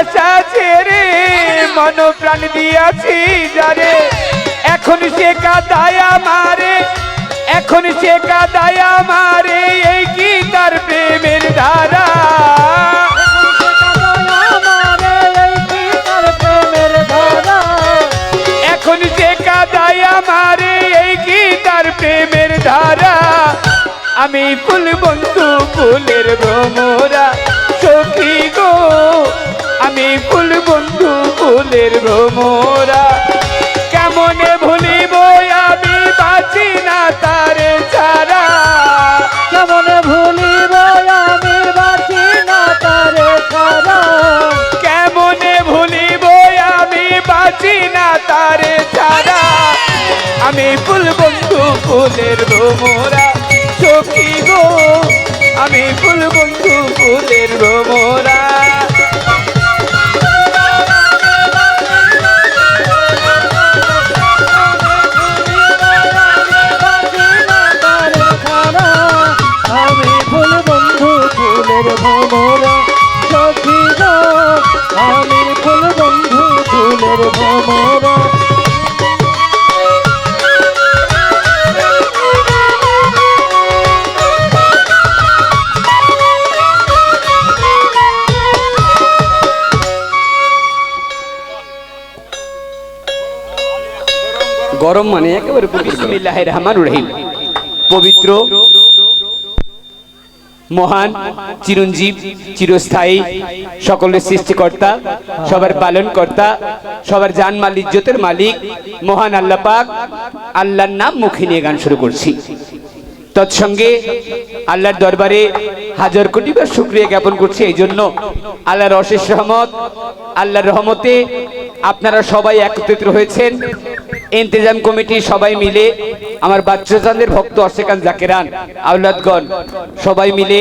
আশা ছেড়ে মন প্রাণ দিয়াছি যারে। এখন সে কাদায় মারে এখন সে কাদায় মারে এই কি তার প্রেমের ধারা? এখন সে কাদায় মারে এই কি তার প্রেমের ধারা? আমি ফুল বন্ধু ফুলের ভ্রমরা সখী গো আমি ফুল বন্ধু ফুলের ভ্রমরা। কেমনে ভুলিব আমি বাঁচি না তার ছাড়া। কেমনে ভুলিব আমি বাঁচি না তারে ছাড়া। কেমনে ভুলিব আমি বাঁচি না তার ছাড়া। আমি ফুল বন্ধু ফুলের ভ্রমরা। সখী গো আমি ফুল বন্ধু ফুলের ভ্রমরা। আমি ফুল বন্ধু ফুলের ভ্রমরা। গরম মানে একেবারে পবিত্র। বিসমিল্লাহির রহমানির রহিম। পবিত্র। মহান, চিরঞ্জীব, চিরস্থায়ী, সকলের সৃষ্টিকর্তা, সবার পালন কর্তা সবার জান মাল ইজ্জতের মালিক, মহান আল্লাহ পাক, আল্লাহর নাম মুখে নিয়ে গান শুরু করছি। তৎসঙ্গে আল্লাহর দরবারে হাজার কোটি বার শুক্রিয়া জ্ঞাপন করছি। এই জন্য আল্লাহর অশেষ রহমত, আল্লাহর রহমতে আপনারা সবাই একত্রিত হয়েছেন। ইন্তেজাম কমিটি সবাই মিলে আমার বাচ্চাচাঁদের ভক্ত অশেকান জাকেরান আউলাদগণ সবাই মিলে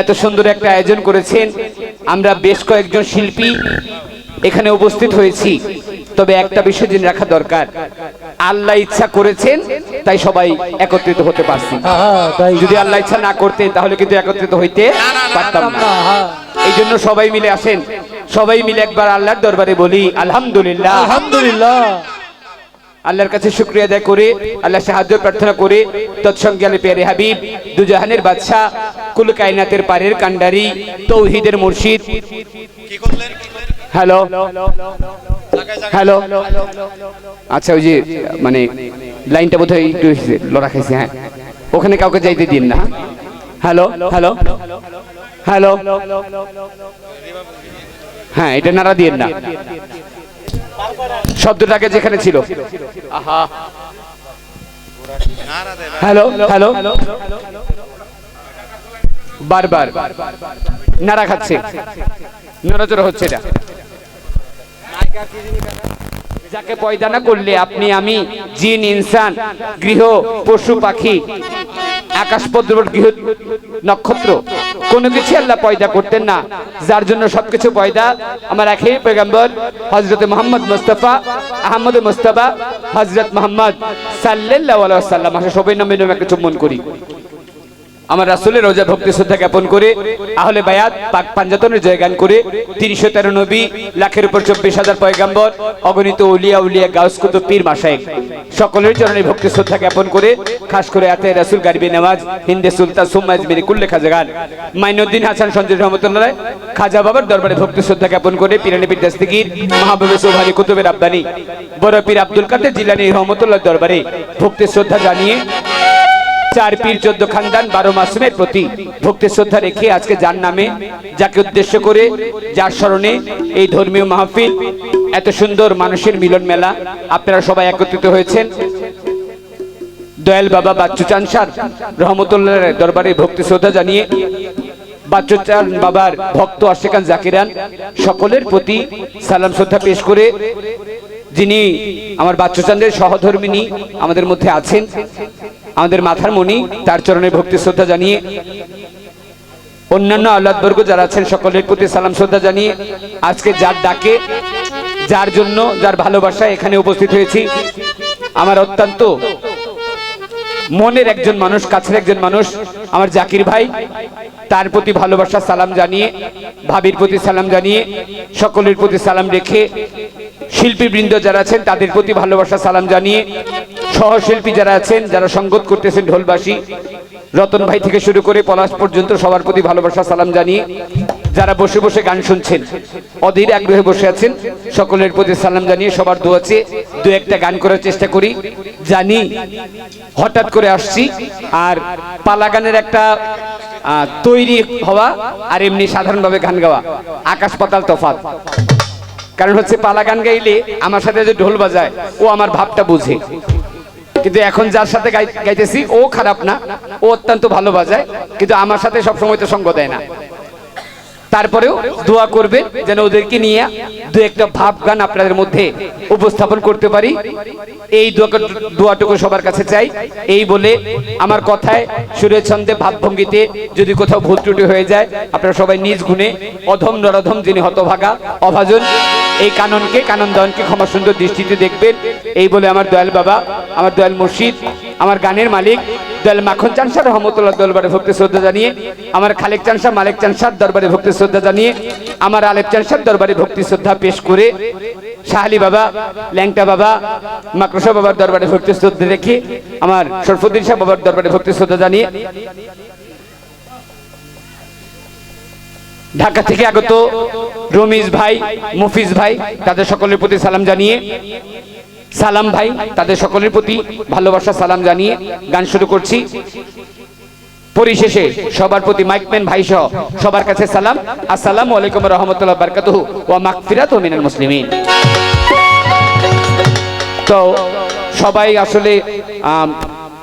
এত সুন্দর একটা আয়োজন করেছেন। আমরা বেশ কয়েকজন শিল্পী এখানে উপস্থিত হয়েছি তবে একটা বিষয় জেনে রাখা দরকার। আল্লাহ ইচ্ছা করেছেন তাই সবাই একত্রিত হতে পারছি। তাই। যদি আল্লাহ ইচ্ছা না করতেন তাহলে কিন্তু একত্রিত হইতে পারতাম না। এই জন্য সবাই মিলে আসেন। সবাই মিলে একবার আল্লাহর দরবারে বলি আলহামদুলিল্লাহ। আলহামদুলিল্লাহ। আল্লাহর কাছে শুক্রিয়া আদায় করে আল্লাহ সাহায্য প্রার্থনা করে তৎসঙ্গে আলী পেয়ারে হাবিব দুজাহানের বাদশাহ কুল কায়নাতের পারের কান্ডারি তৌহিদের মুর্শিদ। হ্যালো? হ্যালো? আচ্ছা ওই যে মানে লাইনটা বোধহয় একটু লড়া খাইছে হ্যাঁ। ওখানে কাউকে যাইতে দিন না হ্যালো? হ্যালো? হ্যালো? হ্যাঁ এটা নাড়া দিয়েন না। শব্দটাকে যেখানে ছিল। Hello hello. বারবার। নাড়া খাচ্ছে। নড়াচড়া হচ্ছে এটা। যাকে পয়দা না করলে আপনি আমি জিন, ইনসান, গৃহ, পশু, পাখি, আকাশ পদ্মবট গৃহ, নক্ষত্র কোনো কিছু আল্লাহ পয়দা করতেন না। যার জন্য সবকিছু পয়দা। আমার একই পেগম্বর হজরত মোহাম্মদ মুস্তফা, আহমদ মুস্তফা হজরত মোহাম্মদ সাল্লাহ সাল্লাম আসে সবাই নামে নামে একটা চুম্বন করি। আমার রাসুলের রোজা ভক্তি শ্রদ্ধা জ্ঞাপন করে আহলে বায়াত, পাক পাঞ্জাতনের জয়গান করে তিনশো তেরো নবী, লাখের উপর চব্বিশ হাজার পয়গাম্বর, অগণিত উলিয়া উলিয়া গাউস কুতুব পীর মাসায়েক সকলের চরণে ভক্তি শ্রদ্ধা জ্ঞাপন করে, খাস করে আতে রাসুল গারিবি নামাজ, হিন্দে সুলতান সুম্মাজ মেরি কুল্লে খাজাগান মাইনুদ্দিন হাসান সঞ্জয় রহমতুল্লাহ, খাজা বাবার দরবারে ভক্তি শ্রদ্ধা জ্ঞাপন করে পিরানি পীর দাস্তিগির, মাহবুবে সোভানি কুতুবের আব্বানি বড় পীর আব্দুল কাদের জিলানি রহমতুল্লাহ দরবারে ভক্তি শ্রদ্ধা জানিয়ে চার পীর চোদ্দ খানদান, বারো মাসুমের প্রতি ভক্তি শ্রদ্ধা রেখে আজকে যার নামে, যাকে উদ্দেশ্য করে, যার স্মরণে এই ধর্মীয় মাহফিল, এত সুন্দর মানুষের মিলন মেলা, আপনারা সবাই একত্রিত হয়েছেন। দয়াল বাবা বাচ্চু চানসার রহমতুল্লাহ দরবারে ভক্তি শ্রদ্ধা জানিয়ে বাচ্চুচান বাবার ভক্ত আশেকান জাকিরান সকলের প্রতি সালাম শ্রদ্ধা পেশ করে, যিনি আমার বাচ্চুচান্দের সহধর্মিনী আমাদের মধ্যে আছেন আমাদের মাথার মনি তার চরণে ভক্তি শ্রদ্ধা জানিয়ে, অন্যান্য আহ্লাদবর্গ যারা আছেন সকলের প্রতি সালাম শ্রদ্ধা জানিয়ে, আজকে যার ডাকে, যার জন্য, যার ভালোবাসায় এখানে উপস্থিত হয়েছি, আমার অত্যন্ত মনের একজন মানুষ, কাছের একজন মানুষ, আমার জাকির ভাই, তার প্রতি ভালোবাসা, সালাম জানিয়ে, ভাবির প্রতি সালাম জানিয়ে, সকলের প্রতি সালাম রেখে, শিল্পীবৃন্দ যারা আছেন তাদের প্রতি ভালোবাসা, সালাম জানিয়ে সহশিল্পী যারা আছেন, যারা সঙ্গত করতেছেন ঢোলবাসী, রতন ভাই থেকে শুরু করে পলাশ পর্যন্ত সবার প্রতি ভালোবাসা, সালাম জানিয়ে যারা বসে বসে গান শুনছেন, অধীর আগ্রহে বসে আছেন, সকলের প্রতি সালাম জানিয়ে সবার দোয়াছে দু একটা গান করার চেষ্টা করি। জানি হঠাৎ করে আসছি, আর পালা গানের একটা তৈরি হওয়া আর এমনি সাধারণভাবে গান গাওয়া, আকাশ পাতাল তফাৎ। কারণ হচ্ছে পালা গান গাইলে আমার সাথে যে ঢোল বাজায়, ও আমার ভাবটা বুঝে। কিন্তু এখন যার সাথে গাই- গাইতেছি, ও খারাপ না, ও অত্যন্ত ভালো বাজায় কিন্তু আমার সাথে সবসময় তো সঙ্গ দেয় না। তারপরেও দোয়া করবে যেন ওদেরকে নিয়ে দু একটা ভাব গান আপনাদের মধ্যে উপস্থাপন করতে পারি। এই দোয়া- দোয়াটুকু সবার কাছে চাই। এই বলে আমার কথায় সুরের ছন্দে ভাবভঙ্গিতে যদি কোথাও ভুল ত্রুটি হয়ে যায়, আপনারা সবাই নিজ গুণে অধম নরধম যিনি হতভাগা, অভাজন, এই কাননকে কানন দয়নকে ক্ষমা সুন্দর দৃষ্টিতে দেখবেন। এই বলে আমার দয়াল বাবা, আমার দয়াল মুর্শিদ, আমার গানের মালিক, দয়াল মাখন চানসার রহমতুল্লাহ দরবারে ভক্তি শ্রদ্ধা জানিয়ে, আমার খালেক চানসা মালিক চানসার দরবারে ভক্তি শ্রদ্ধা জানিয়ে, আমার আলেপ চানসার দরবারে ভক্তি শ্রদ্ধা পেশ করে শাহালি বাবা, ল্যাংটা বাবা, মাকড়সা বাবার দরবারে ভক্তি শ্রদ্ধা রেখে আমার সরফুদ্দিন শাহ বাবার দরবারে ভক্তি শ্রদ্ধা জানিয়ে ঢাকা থেকে আগত রমিজ ভাই, মুফিজ ভাই, তাদের সকলের প্রতি সালাম জানিয়ে, সালাম ভাই, তাদের সকলের প্রতি ভালোবাসা, সালাম জানিয়ে গান শুরু করছি। পরিশেষে সবার প্রতি মাইকম্যান ভাই সহ সবার কাছে সালাম। আসসালামু আলাইকুম রহমতুল্লাহ বারকাত ওয়া মাগফিরাতু মিনাল মুসলিমিন। তো সবাই আসলে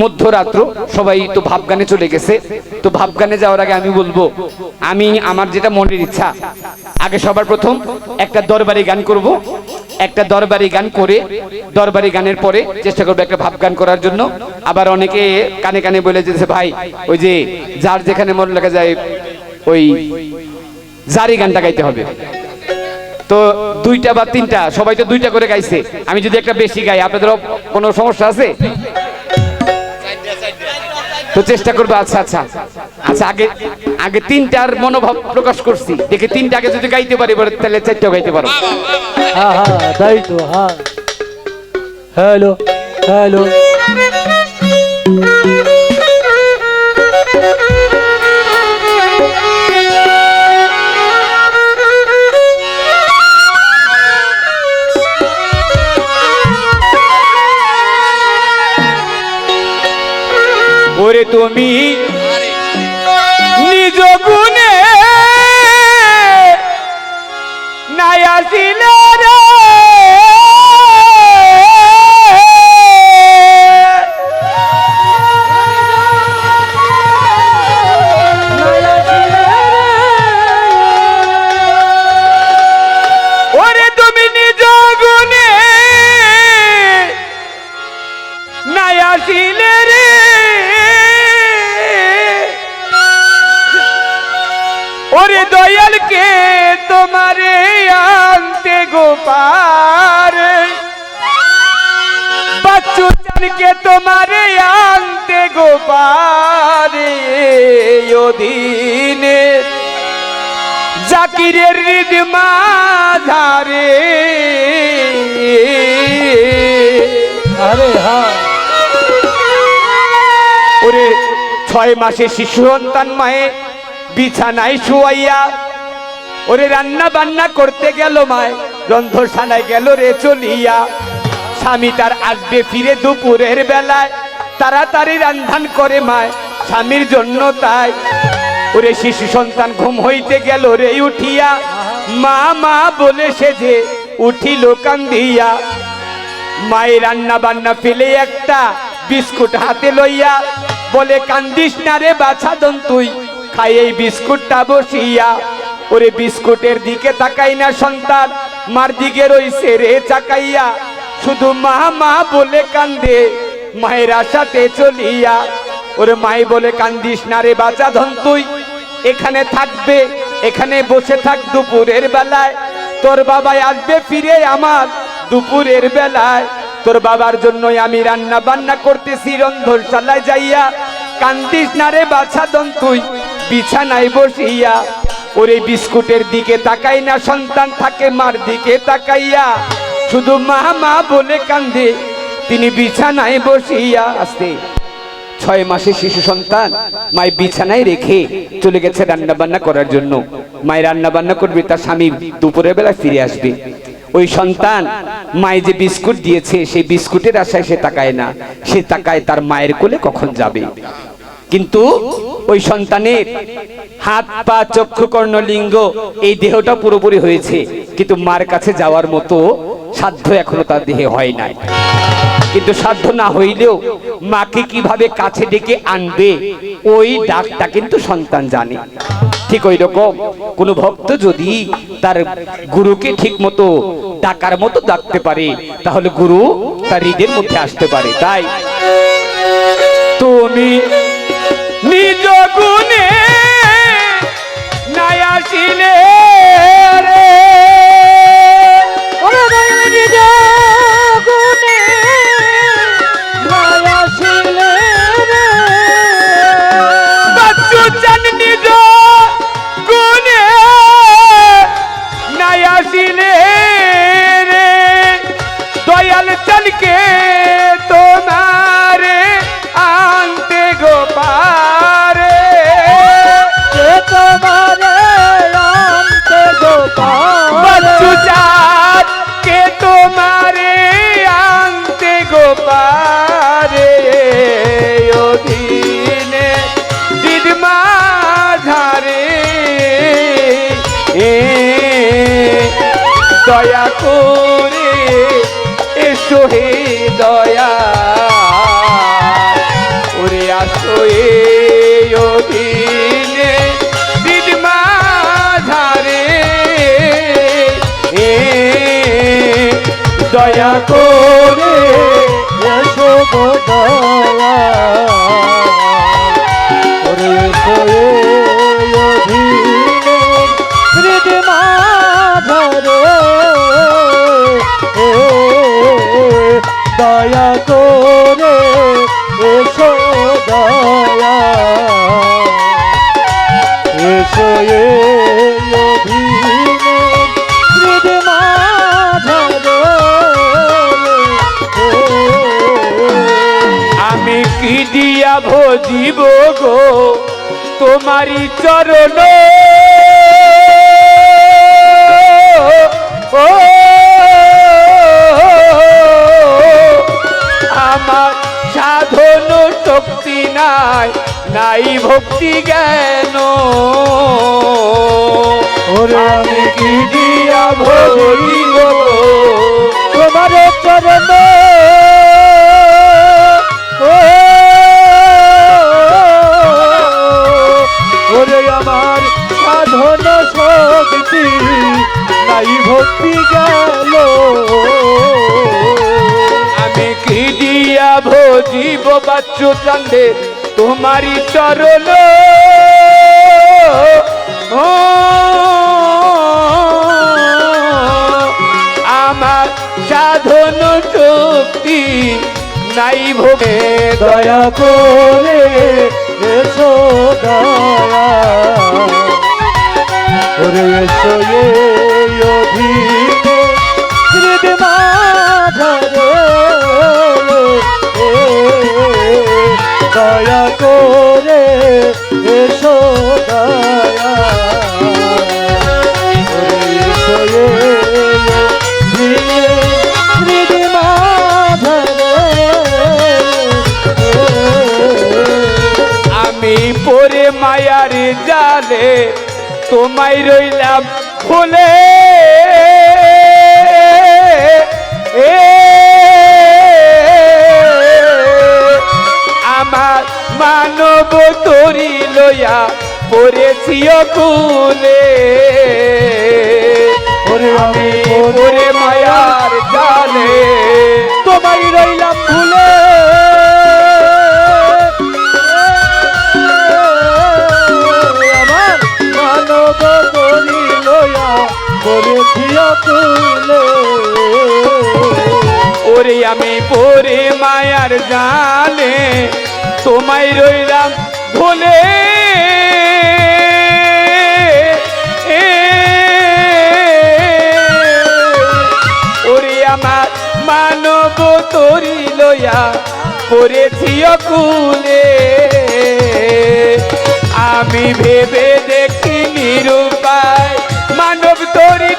মধ্যরাত্র সবাই তো ভাব গানে চলে গেছে। তো ভাব গানে যাওয়ার আগে আমি বলব, আমি আমার যেটা মনের ইচ্ছা, আগে সবার প্রথম একটা দরবারি গান করব। একটা দরবারি গান করে, দরবারি গানের পরে চেষ্টা করব একটা ভাব গান করার জন্য। আবার অনেকে কানে কানে বলে যেতেছে ভাই, ওই যে যার যেখানে মন লাগা যায়, ওই জারি গানটা গাইতে হবে। তো দুইটা বা তিনটা, সবাই তো দুইটা করে গাইছে। আমি যদি একটা বেশি গাই আপনাদের কোনো সমস্যা আছে? তো চেষ্টা করব আচ্ছা আচ্ছা। আচ্ছা আগে আগে তিনটার মনোভাব প্রকাশ করছি। দেখে তিনটা আগে যদি গাইতে পারি তাহলে চারটাও গাইতে পারো। হ্যাঁ হ্যাঁ তাই তো হ্যাঁ। Hello hello. ওরে তুমি নিজ গুণে তোমারে আনতে গোপার বাচ্চু চানকে তোমারে আনতে গোপারে অধীনে। জাকিরের হৃদ আরে হ্যাঁ ওরে ছয় মাসে শিশু সন্তান মায়ে বিছানায় শুয়াইয়া ওরে রান্না বান্না করতে গেল মায়, রন্ধনশালায় গেল রে চলিয়া। স্বামী তার আসবে ফিরে দুপুরের বেলায়, তাড়াতাড়ি রান্ধান করে মায়, স্বামীর জন্য তাই। ওরে শিশু সন্তান ঘুম হইতে গেল রে উঠিয়া, মা মা বলে সে যে উঠিল কান্দিয়া। মায়ের রান্না বান্না ফেলে একটা বিস্কুট হাতে লইয়া, বলে, কান্দিস না রে বাছা দন তুই খাই এই বিস্কুটটা বসিয়া। ওরে বিস্কুটের দিকে তাকাই না সন্তান, মার দিকে রইছে রে চাকাইয়া। শুধু মা মা বলে কান্দে, মায়ের আশাতে চলিয়া। ওরে মাই বলে কান্দিস না রে বাচ্চা ধন তুই, এখানে থাকবে, এখানে বসে থাক দুপুরের বেলায়। তোর বাবাই আসবে ফিরে আমার দুপুরের বেলায়। তোর বাবার জন্যই আমি রান্না বান্না করতেছি, রন্ধন চালায় যাইয়া। কান্দিস না রে বাছা দন তুই, বিছানায় বসিয়া। ওরে বিস্কুটের দিকে তাকাই না, সন্তান থাকে মার দিকে তাকাইয়া। শুধু মা মা বলে কান্দে, তিনি বিছানায় বসিয়া আসতে ছয় মাসে শিশু সন্তান মায়ের বিছানায় রেখে চলে গেছে রান্না বান্না করার জন্য। মায়ের রান্না বান্না করবে, তার স্বামী দুপুরের বেলা ফিরে আসবে। ওই সন্তান মায়ে যে বিস্কুট দিয়েছে, সেই বিস্কুটের আশায় সে তাকায় না। সে তাকায় তার মায়ের কোলে কখন যাবে। কিন্তু ওই সন্তানের হাত পা চক্ষু কর্ণ লিঙ্গ, এই দেহটা পুরোপুরি হয়েছে। কিন্তু মার কাছে যাওয়ার মতো সাধ্য এখনও তার দেহে হয় নাই। কিন্তু সাধ্য না হইলেও মাকে কীভাবে কাছে ডেকে আনবে, ওই ডাকটা কিন্তু সন্তান জানে। ঠিক ওই রকম কোন ভক্ত যদি তার গুরুকে ঠিক মতো ডাকার মতো ডাকতে পারে, তাহলে গুরু তার হৃদের মধ্যে আসতে পারে। তাই তুমি নিজ গুণে হে দয়া ওরে আসো এ অধীনে দিদমা ধারে এ দয়া করে এসো গো দয়া ওরে এসো ভজিব গো তোমারি চরণ। ও আমার সাধন শক্তি নাই নাই ভক্তি জ্ঞান। ওরে আমি কি দিয়া গো তোমার চরণ। নাই ভক্তি গেল। আমি কি দিয়া ভজিব বাচ্চু চান্দে তোমারি চরণ? আমার সাধন শক্তি নাই ভোগে। দয়া করে দয়া। ওরে এসো এই অধীনে হৃদ মাঝারে দয়া করে এসো দয়া। আমি পরে মায়ার জালে তোমায় রইলাম ফুলে। এ আমার মানব তরি লইয়া পড়েছি কুলে ওরে আমি পরে মায়ার জালে। তোমায় রইলাম মায়ার জালে তোমায় রইলাম ভুলে। ওরে আমার মানব তরি লইয়া পড়েছি কুলে আমি ভেবে দেখি নিরুপায় মানব তরি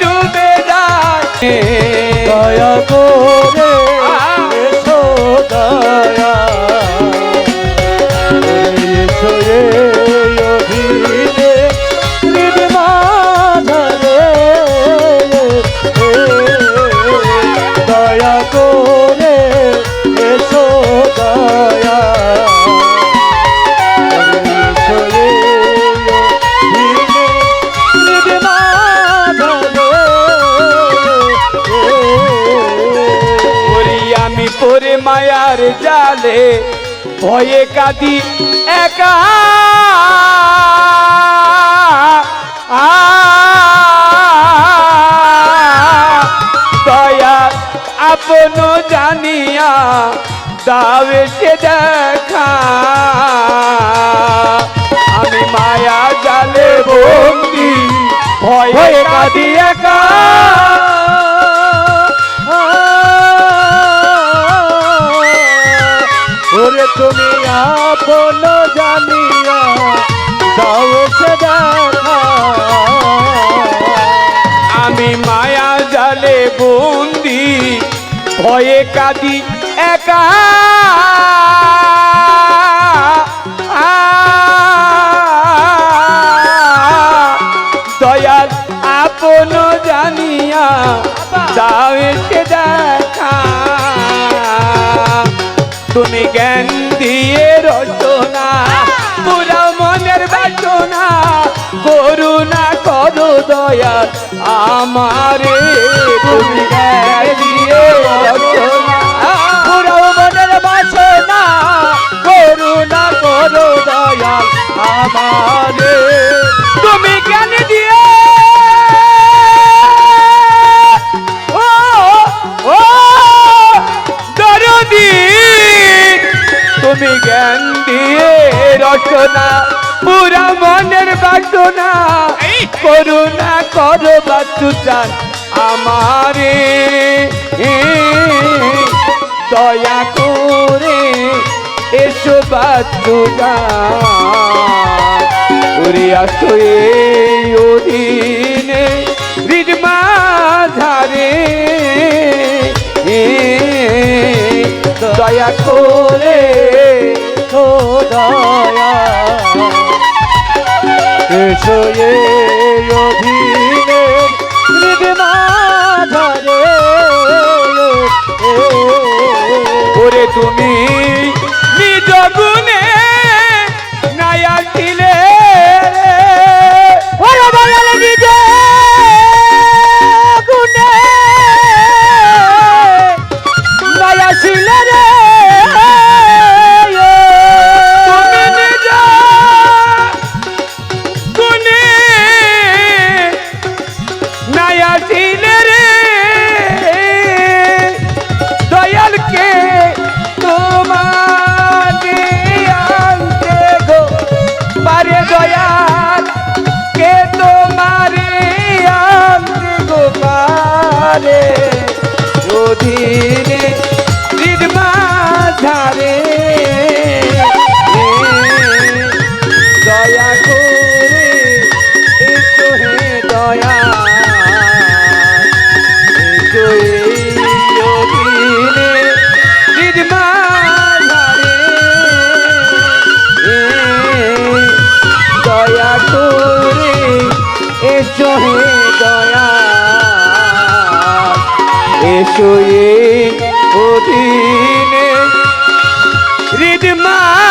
ভয়ে কাঁদি একা। দয়া আপন জানিয়া দাবে সে দেখা। আমি মায়া জালে বন্দি, ভয়ে কাঁদি একা। ওরে তুমি আপন জানিয়া দাও সে আমি মায়া জালে বন্দি, ভয়ে কাঁদি একা। দয়াল আপন জানিয়া দাও দেখা। তুমি জ্ঞান দিয়ে রচনা, পুরা মনের বাসনা করুণা করো দয়া, আমারে তুমি জ্ঞান দিয়ে রচনা। বাসনা করুণা করো বাচ্চু চান আমারে। দয়া করে এসো বাচ্চু ওরে আসো এই অধীনে হৃদমা ধারে দয়া করে তো দয়া। এসো এ অধীনে মাঝারে ওরে তুমি নিজ গুণে নায়া দয়াল নিজে গুণে দয়া দয়া। করে এসো হে দয়া। এসো এই অধীনে হৃদমা